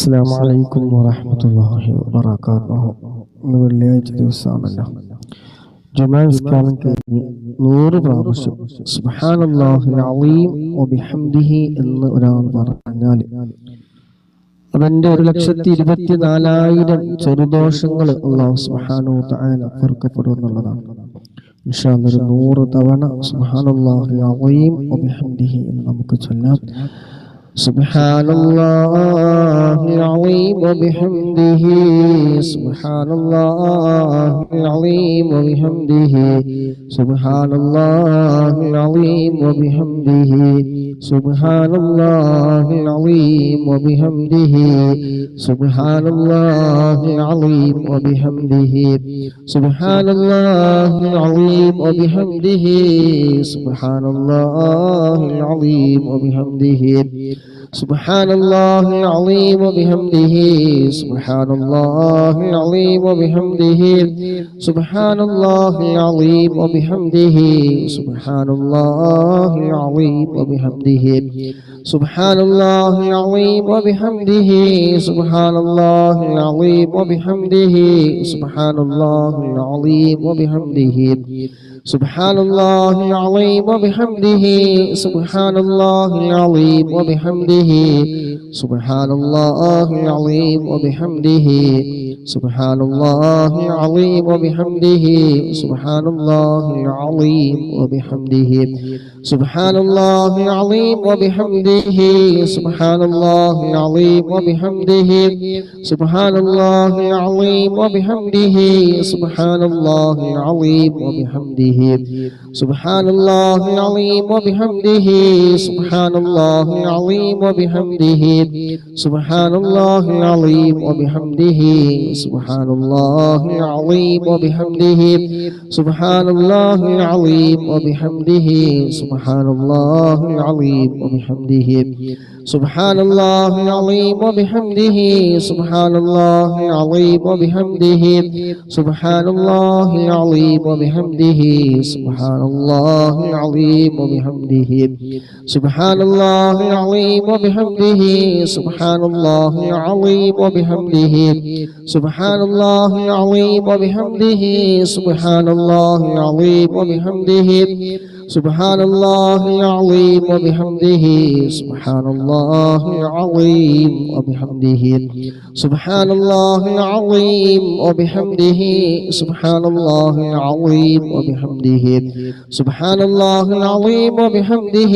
അസ്സാം വലൈക്കും വറഹമത്തല്ലാഹി വബർക്കാത്തുഹു ഇന്ന് വെള്ളിയാഴ്ച ദിവസമാണല്ലോ. ജുമാസ്കാരം കഴിഞ്ഞ് നൂറ് പ്രാവശ്യം വബിഹംദിഹി എന്ന് ഒരാൾ പറഞ്ഞാൽ അവന്റെ ഒരു ലക്ഷത്തി ഇരുപത്തി നാലായിരം ചെറുദോഷങ്ങൾ അള്ളാഹു തആല പൊറുക്കപ്പെടും എന്നുള്ളതാണ്. നൂറ് തവണ വബിഹംദിഹി എന്ന് നമുക്ക് ചൊല്ലാം. سبحان الله العظيم وبحمده سبحان الله العظيم وبحمده سبحان الله العظيم وبحمده سبحان الله العظيم وبحمده سبحان الله العظيم وبحمده سبحان الله العظيم وبحمده سبحان الله العظيم وبحمده سبحان الله العظيم وبحمده. سبحان الله العظيم وبحمده. سبحان الله العظيم وبحمده. سبحان الله العظيم وبحمده. سبحان الله العظيم وبحمده. سبحان الله العظيم وبحمده. سبحان الله العظيم وبحمده. سبحان الله العظيم وبحمده سبحان الله العظيم وبحمده سبحان الله العظيم وبحمده. سبحان الله العظيم وبحمده سبحان الله العظيم وبحمده سبحان الله العظيم وبحمده سبحان الله العظيم وبحمده سبحان الله العظيم وبحمده سبحان الله العظيم وبحمده سبحان الله العظيم وبحمده سبحان الله العظيم وبحمده سبحان الله العظيم وبحمده سبحان الله العظيم وبحمده سبحان الله العظيم وبحمده سبحان الله العظيم وبحمده سبحان الله العظيم وبحمده سبحان الله العظيم وبحمده سبحان الله العظيم وبحمده سبحان الله العظيم وبحمده سبحان الله العظيم وبحمده سبحان الله العظيم وبحمده سبحان الله العظيم وبحمده سبحان الله العظيم وبحمده سبحان الله العظيم وبحمده سبحان الله العظيم وبحمده سبحان الله العظيم وبحمده سبحان الله العظيم وبحمده سبحان الله العظيم وبحمده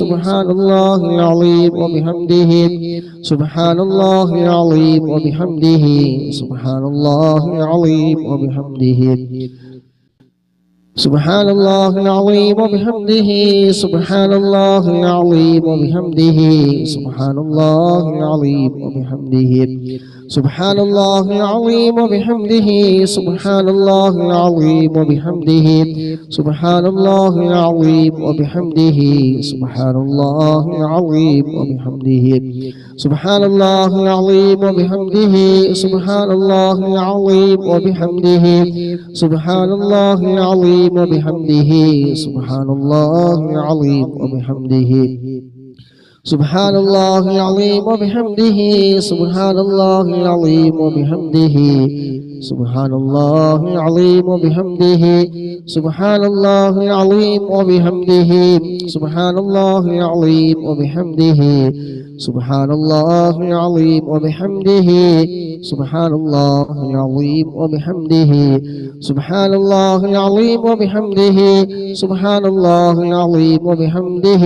سبحان الله العظيم وبحمده سبحان الله العظيم وبحمده سبحان الله العظيم وبحمده. سبحان الله العظيم وبحمده. سبحان الله العظيم وبحمده. سبحان الله العظيم وبحمده. سبحان الله العظيم وبحمده سبحان الله العظيم وبحمده سبحان الله العظيم وبحمده سبحان الله العظيم وبحمده سبحان الله العظيم وبحمده سبحان الله العظيم وبحمده سبحان الله العظيم وبحمده سبحان الله العظيم وبحمده. سبحان الله العظيم وبحمده سبحان الله العظيم وبحمده سبحان الله العظيم وبحمده سبحان الله العظيم وبحمده سبحان الله العظيم وبحمده سبحان الله العظيم وبحمده سبحان الله العظيم وبحمده سبحان الله العظيم وبحمده سبحان الله العظيم وبحمده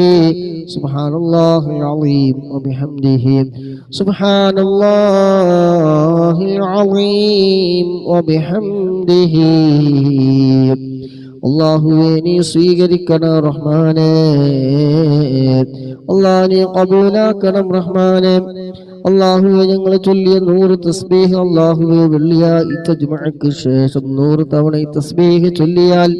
سبحان الله العظيم وبحمده. سبحان الله العظيم وبحمده. അള്ളാഹുവെ നീ സ്വീകരിക്കണം റഹ്മാനെ അള്ളാഹ് നീ കബൂലാക്കണം റഹ്മാനെ. അള്ളാഹുവെ ഞങ്ങൾ ചൊല്ലിയ നൂറ് തസ്ബീഹ് അള്ളാഹുവെ വെള്ളിയാഴ്ച ശേഷം നൂറ് തവണ ഈ തസ്ബീഹ് ചൊല്ലിയാൽ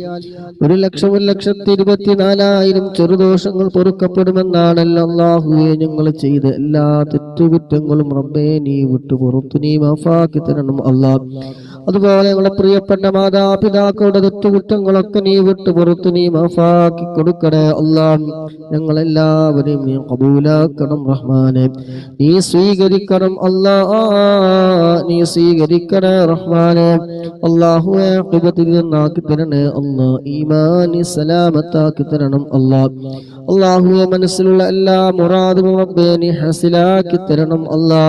ഒരു ലക്ഷം ഒരു ലക്ഷത്തി ഇരുപത്തിനാലായിരം ചെറുദോഷങ്ങൾ പൊറുക്കപ്പെടുമെന്നാണല്ലോ അള്ളാഹുവെ ഞങ്ങൾ ചെയ്ത എല്ലാ തെറ്റുകുറ്റങ്ങളും റബ്ബേ നീ വിട്ടു പുറത്തു നീ മാഫാക്കി തരണം അള്ളാഹ് അതുപോലെ ഞങ്ങളെ പ്രിയപ്പെട്ട മാതാപിതാക്കളുടെ തെറ്റുകുറ്റങ്ങളൊക്കെ നീ വിട്ടു പുറത്ത് നീ മാഫാക്കി കൊടുക്കണേ അല്ലാ ഞങ്ങളെല്ലാവരെയും നീ കബൂലാക്കണം റഹ്മാനെ. നീ സ്വീകരിക്കണം അല്ലാ നീ സ്വീകരിക്കണേ റഹ്മാനെ. അള്ളാഹുവെ ഖിബത്തിൽ നിന്നാക്കി തരണേ അല്ലാ ഈമാനി സലാമത്താക്കി തരണം അല്ലാ അള്ളാഹുവെ മനസ്സിലുള്ള എല്ലാ മുറാദും റബ്ബേ നീ ഹസിലാക്കി തരണം അല്ലാ